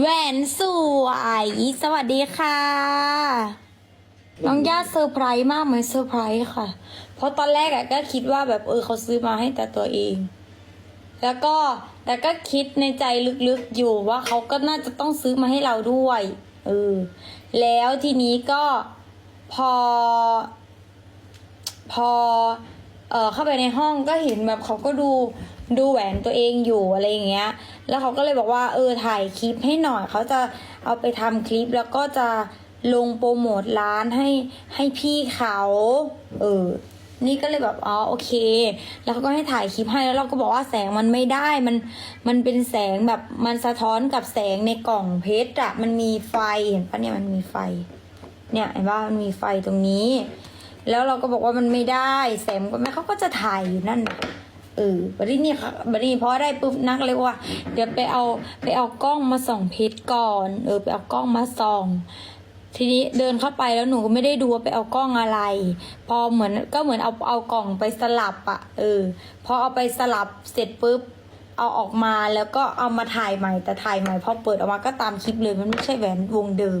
แหวนสวย สวัสดีค่ะ น้องย่าเซอร์ไพรส์มากไหมเซอร์ไพรส์ค่ะ เพราะตอนแรกอะก็คิดว่าแบบเออเขาซื้อมาให้แต่ตัวเอง แล้วก็แต่ก็คิดในใจลึกๆอยู่ว่าเขาก็น่าจะต้องซื้อมาให้เราด้วยเออแล้วทีนี้ก็พอ พอ เออเข้าไปในห้องก็เห็นแบบเขาก็ดูดูแหวนตัวเองอยู่อะไรอย่างเงี้ย แล้วเขาก็เลยบอกว่าเออถ่ายคลิปให้หน่อย เขาจะเอาไปทำคลิปแล้วก็จะลงโปรโมทร้านให้ให้พี่เขา เออ นี่ก็เลยแบบอ๋อโอเค แล้วเขาก็ให้ถ่ายคลิปให้แล้วเราก็บอกว่าแสงมันไม่ได้ มันมันเป็นแสงแบบมันสะท้อนกับแสงในกล่องเพชรอะมันมีไฟเห็นปะเนี่ยมันมีไฟ เนี่ยเห็นว่ามันมีไฟตรงนี้ แล้วเราก็บอกว่ามันไม่ได้แสงก็ไม่เขาก็จะถ่ายอยู่นั่นนะเออบัดนี้นี่ค่ะบัดนี้พอได้ปุ๊บนักเลยว่า เดี๋ยวไปเอาไปเอากล้องมาส่องเพชรก่อน เออไปเอากล้องมาส่อง ทีนี้เดินเข้าไปแล้วหนูก็ไม่ได้ดูว่าไปเอากล้องอะไร พอเหมือนก็เหมือนเอาเอากล่องไปสลับอะเออ พอเอาไปสลับเสร็จปุ๊บเอาออกมาแล้วก็เอามาถ่ายใหม่แต่ถ่ายใหม่พอเปิดออกมาก็ตามคลิปเลยมันไม่ใช่แหวนวงเดิม